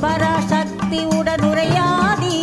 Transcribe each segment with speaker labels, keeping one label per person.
Speaker 1: பராசக்தி உடனுரையாடி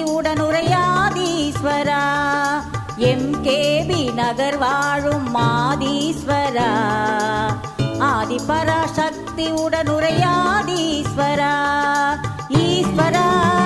Speaker 1: நோக்கி உடனுரையாதீஸ்வரா. M KP நகர் வாழும் மாதீஸ்வரா. ஆதிபராசக்தி உடனுரையாதீஸ்வரா. ஈஸ்வரா.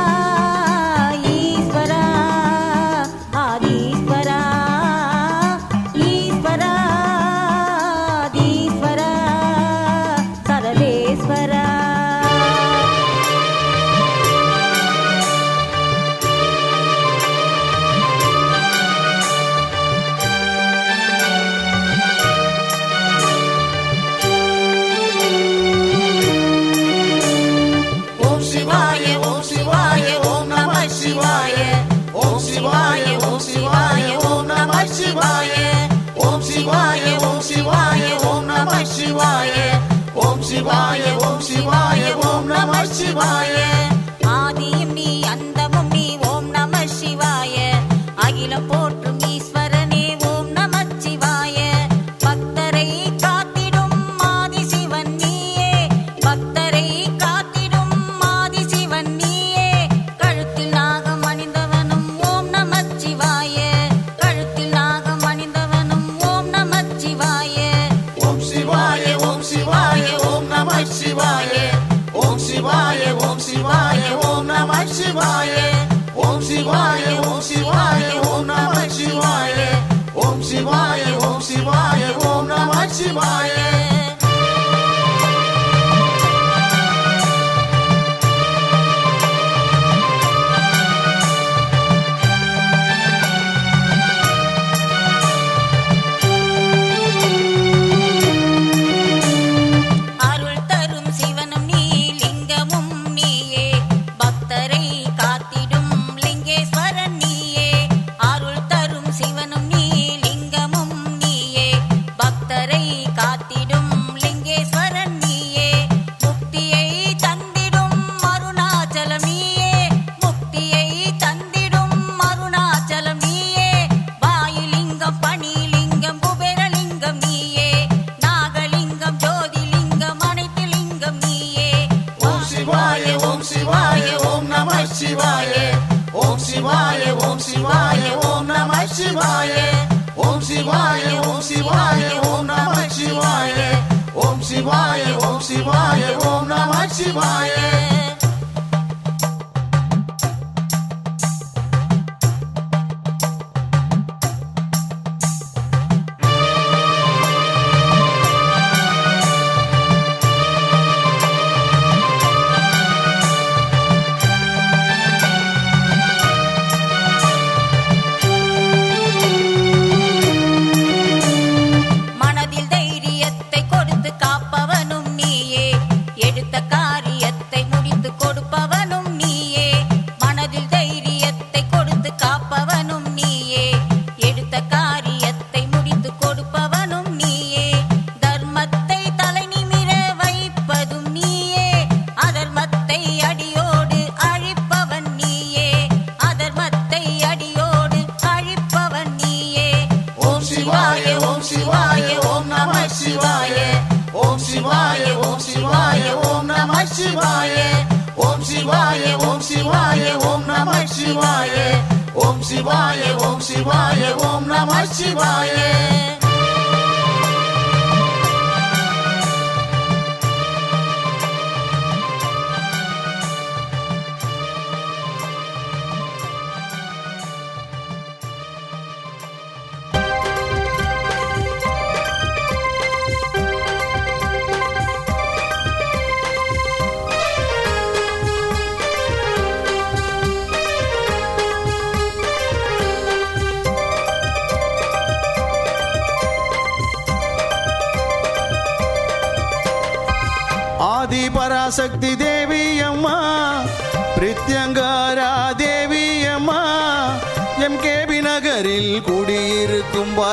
Speaker 2: 吃我也。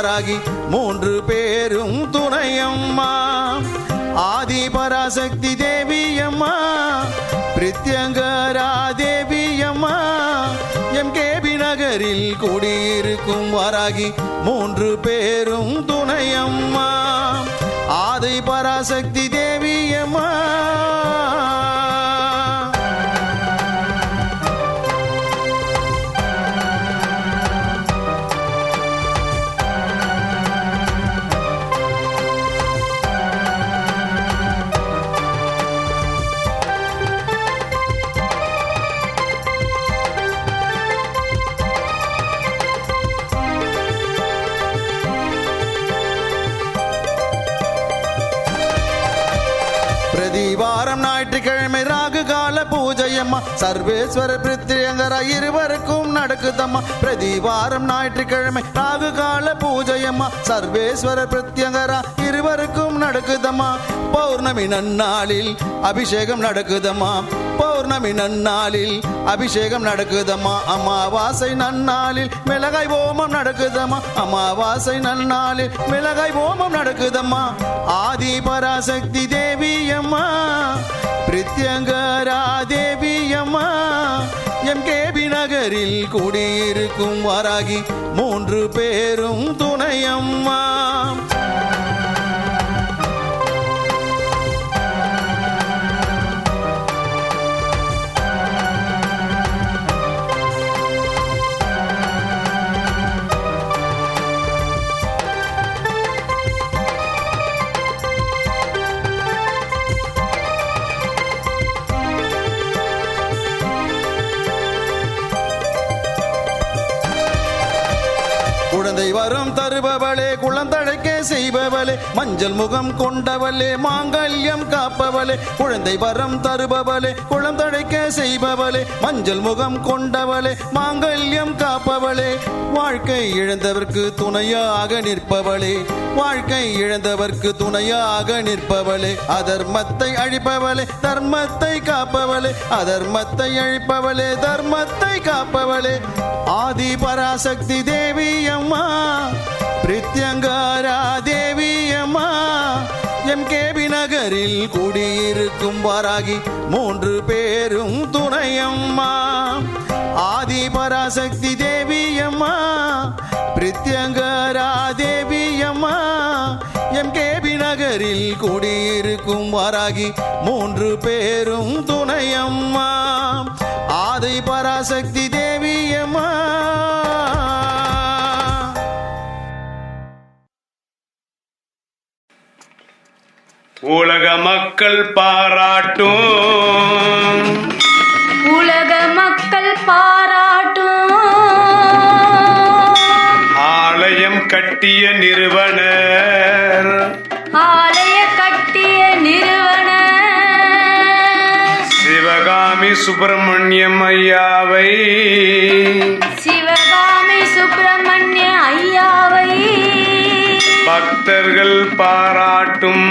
Speaker 2: வாராகி மூன்று பேரும் துணையம்மா. ஆதி பராசக்தி தேவி அம்மா பிரித்யங்காரா தேவி அம்மா எம் கேபி நகரில் குடியிருக்கும் வாராகி மூன்று பேரும் துணையம்மா. ஆதி பராசக்தி சர்வேஸ்வர பிரித்தியங்கர இருவருக்கும் நடக்குதம்மா. பிரதிவாரம் ஞாயிற்றுக்கிழமை ராகு கால பூஜையம்மா. சர்வேஸ்வர பிரித்தியங்கரா இருவருக்கும் நடக்குதம்மா. பௌர்ணமி நன்னாளில் அபிஷேகம் நடக்குதம்மா. பௌர்ணமி நன்னாளில் அபிஷேகம் நடக்குதம்மா. அமாவாசை நன்னாளில் மிளகாய் ஓமம் நடக்குதம்மா. அமாவாசை நன்னாளில் மிளகாய் ஓமம் நடக்குதம்மா. ஆதி பராசக்தி தேவி அம்மா பிரித்யங்கரா தேவி அம்மா எம் கேபி நகரில் குடியிருக்கும் வாராகி மூன்று பேரும் துணையம்மா தருபவளே குழந்தழைக்க செய்பவளே மஞ்சள் முகம் கொண்டவளே மாங்கல்யம் காப்பவளே குழந்தை வரம் தருபவளே குழந்தழைக்க செய்பவளே மஞ்சள் முகம் கொண்டவளே மாங்கல்யம் காப்பவளே வாழ்க்கை இழந்தவர்க்கு துணையாக நிற்பவளே வாழ்க்கை இழந்தவர்க்கு துணையாக நிற்பவளே அதர்மத்தை அழிப்பவளே தர்மத்தை காப்பவளே அதர்மத்தை அழிப்பவளே தர்மத்தை காப்பவளே. ஆதி பராசக்தி தேவி அம்மா பிரித்யங்காரா தேவி அம்மா எம் கேபி நகரில் குடியிருக்கும் வராகி மூன்று பேரும் துணையம்மா. ஆதி பராசக்தி தேவி அம்மா பிரித்யங்கரா தேவி அம்மா எம் கேபி நகரில் குடியிருக்கும் வராகி மூன்று பேரும் துணையம்மா. ஆதி பராசக்தி தேவி அம்மா
Speaker 3: உலக மக்கள் பாராட்டும்.
Speaker 4: உலக மக்கள் பாராட்டும்.
Speaker 3: ஆலயம் கட்டிய நிறுவனர்.
Speaker 4: ஆலய கட்டிய நிறுவன
Speaker 3: சிவகாமி சுப்பிரமணியம் ஐயாவை.
Speaker 4: சிவகாமி சுப்பிரமணிய ஐயாவை.
Speaker 3: பக்தர்கள் பாராட்டும்.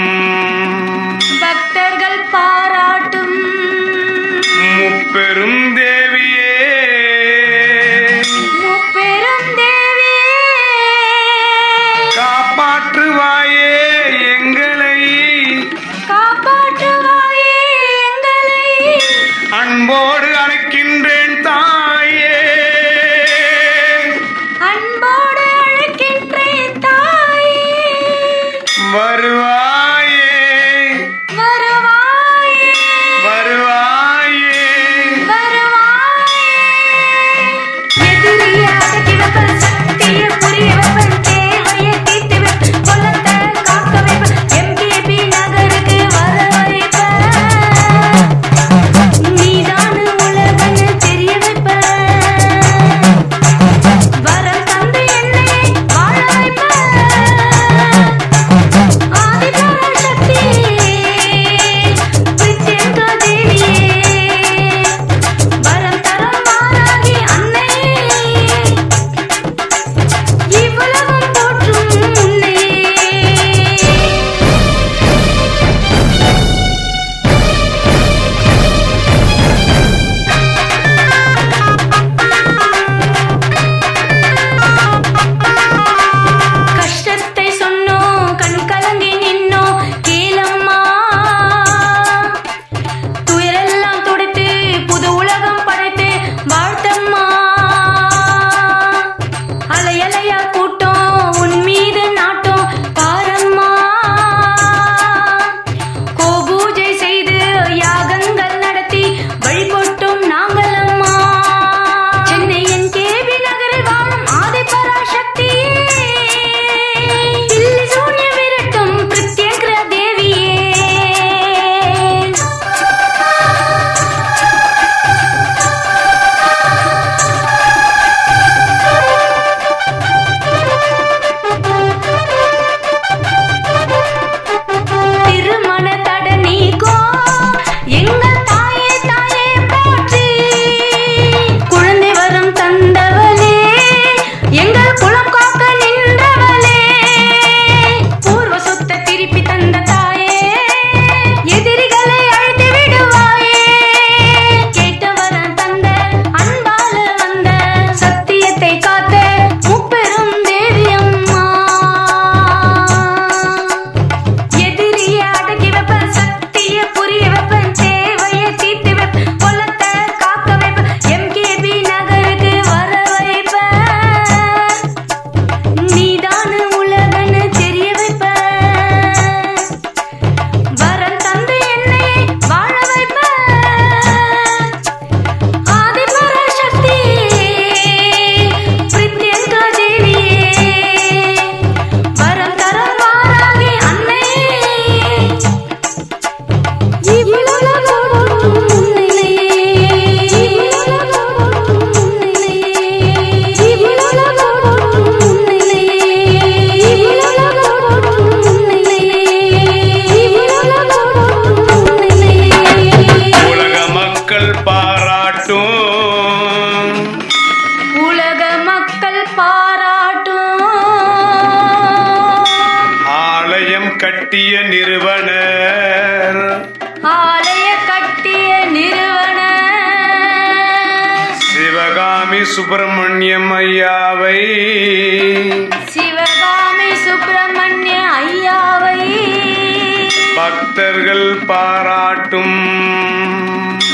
Speaker 4: பாராட்டும்.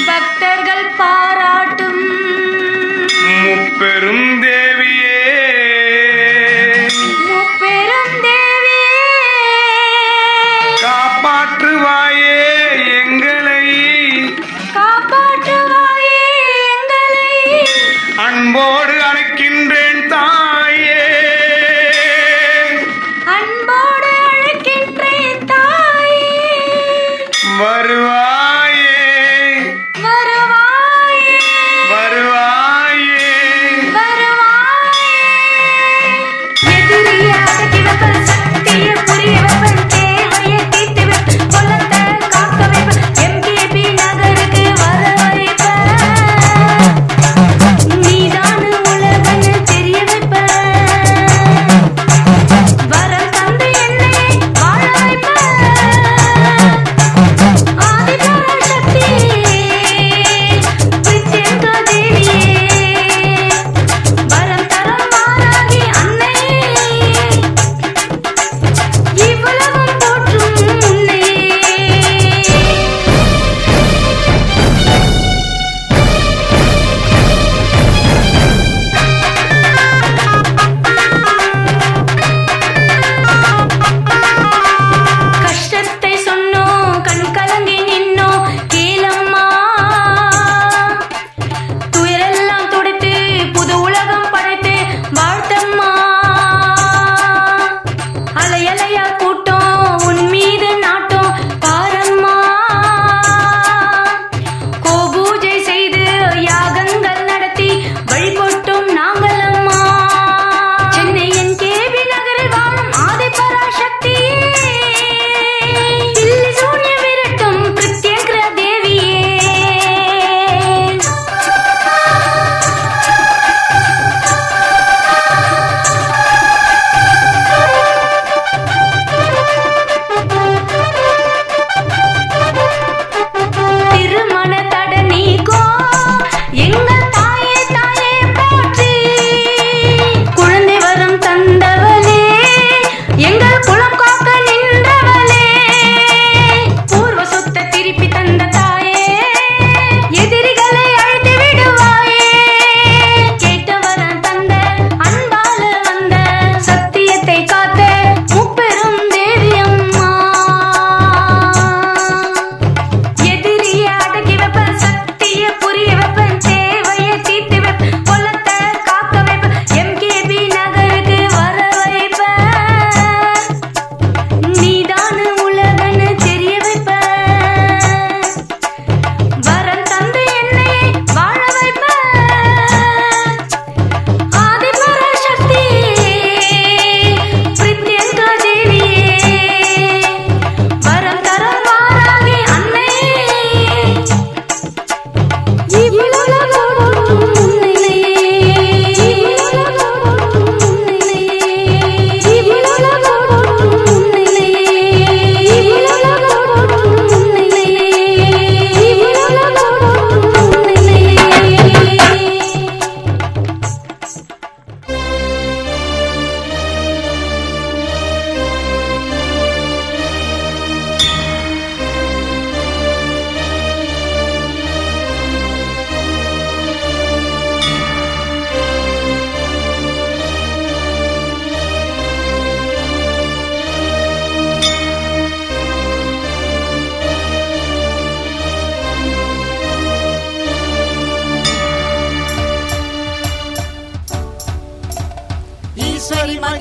Speaker 3: பக்தர்கள் பாராட்டும். முப்பெரும்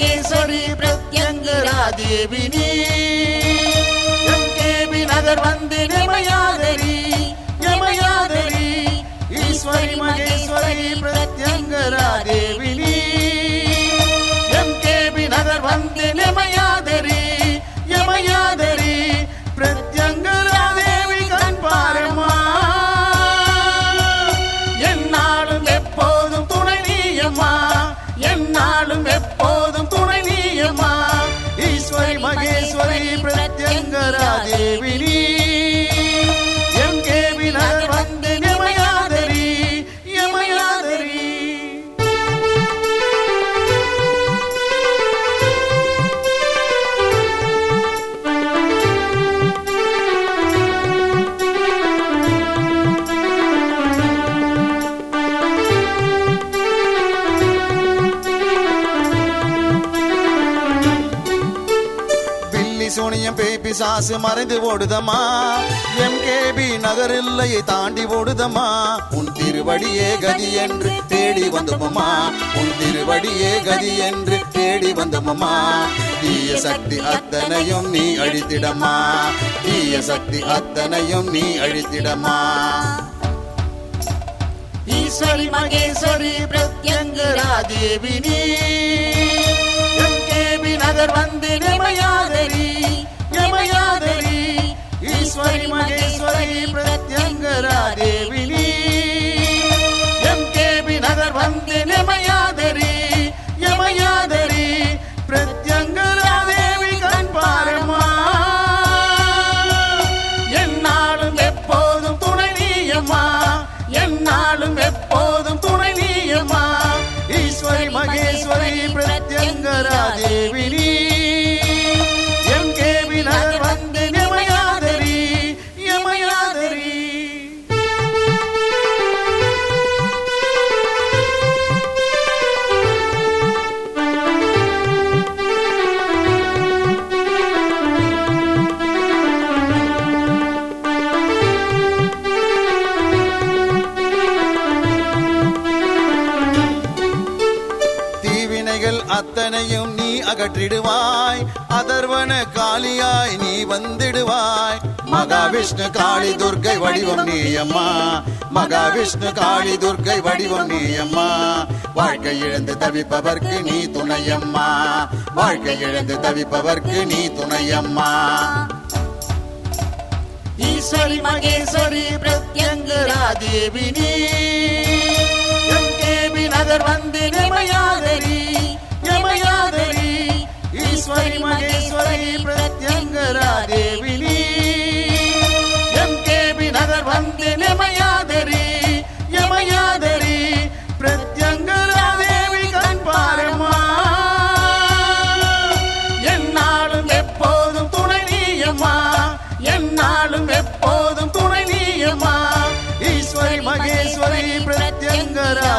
Speaker 5: மகேஸ்வரி பிரத்யங்கிரா தேவினி கேபி நகர் வந்து நிமயாதரி யமயாதரி ஈஸ்வரி மகேஸ்வரி பிரத்யங்கரா
Speaker 2: தேவினி பிசாசு மறைந்து ஓடுதமா மறைந்து கேபி நகர் இல்லையை தாண்டி ஓடுதமா உன் திருவடியே கதி என்று தேடி வந்தோமம்மா. உன் திருவடியே கதி என்று தேடி வந்தோமம்மா. தீய சக்தி அத்தனையும் நீ அழித்திடமா தீய சக்தி அத்தனையும் நீ அழித்திடமா
Speaker 5: ஈஸ்வரி மகேஸ்வரி பிரத்யங்கரா தேவி நீ. நகர் வந்து நிமையாதரீ ஈஸ்வரி மகேஸ்வரி பிரத்யங்கரா தேவி
Speaker 2: தீவினைகள் அத்தனையும் நீ அகற்றிடுவாய். அதர்வன காளியாய் நீ வந்திடுவாய். மகாவிஷ்ணு காளி துர்க்கை வடிவம் நீ அம்மா. மகாவிஷ்ணு காளி துர்க்கை வடிவம் நீ அம்மா. வாழ்க்கை இழந்து தவிப்பவர்க்கு நீ துணையம்மா. வாழ்க்கை இழந்து தவிப்பவர்க்கு நீ துணையம்மா.
Speaker 5: ஈஸ்வரி மகேஸ்வரி பிரத்யங்கரா தேவி நீ. எம்கேபி நகர் வந்து நிமையாதரி பிரத்யங்கரா தேவி நீ எம்கேபி நகர் வந்து நிமையாதரி யமயாதரி பிரத்யங்கரா தேவி கண் பாரமா என்னாலும் எப்போதும் துணை நீயம்மா. என்னாலும் எப்போதும் துணை நீயம்மா. ஈஸ்வரி மகேஸ்வரி பிரத்யங்கரா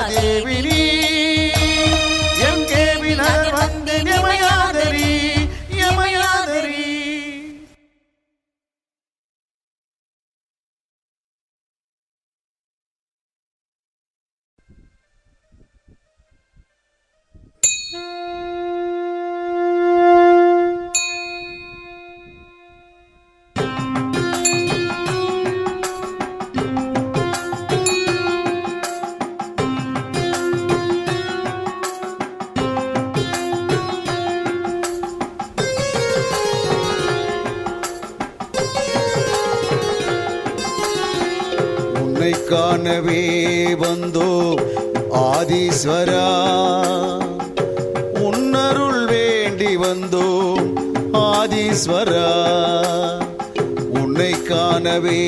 Speaker 2: காணவே வந்தோ ஆதீஸ்வரா. உன்னருள் வேண்டி வந்தோ ஆதீஸ்வரா. உன்னை காணவே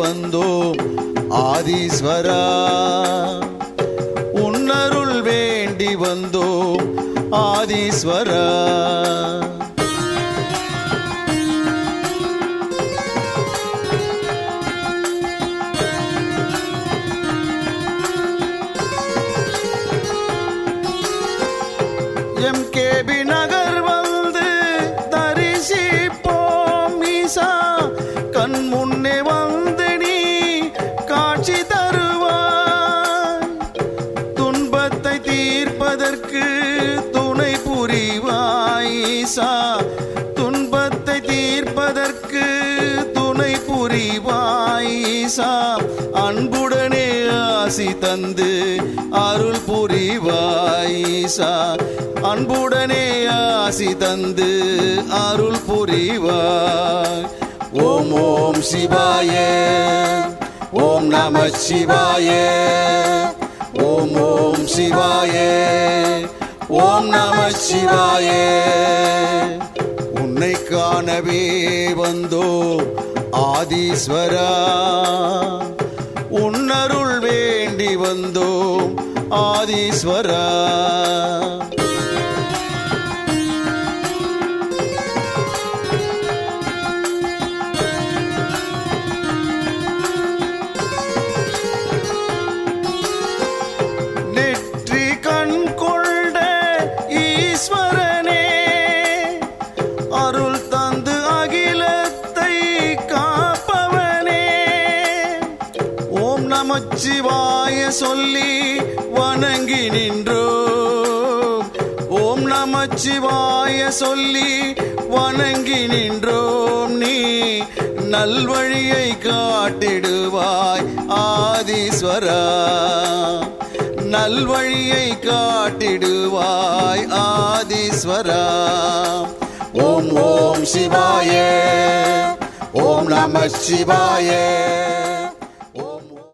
Speaker 2: வந்தோ ஆதீஸ்வரா. உன்னருள் வேண்டி வந்தோ ஆதீஸ்வரா. ஈசா அன்புடனே ஆசி தந்து அருள் புரிவாய் ஈசா. அன்புடனே ஆசி தந்து அருள் புரிவாய். ஓம் ஓம் சிவாய. ஓம் நம சிவாய. ஓம் ஓம் சிவாய. ஓம் நம சிவாய. உன்னை காணவே வந்தோ ஆதீஸ்வரா உன்னருள் வேண்டி வந்தோம் ஆதீஸ்வரா. சொல்லி வணங்கி நின்றோம். ஓம் நமச்சிவாய சொல்லி வணங்கி நின்றோம். நீ நல்வழியை காட்டிடுவாய் ஆதீஸ்வரா. நல்வழியை காட்டிடுவாய் ஆதீஸ்வரா. ஓம் ஓம் சிவாய. ஓம் நம சிவாய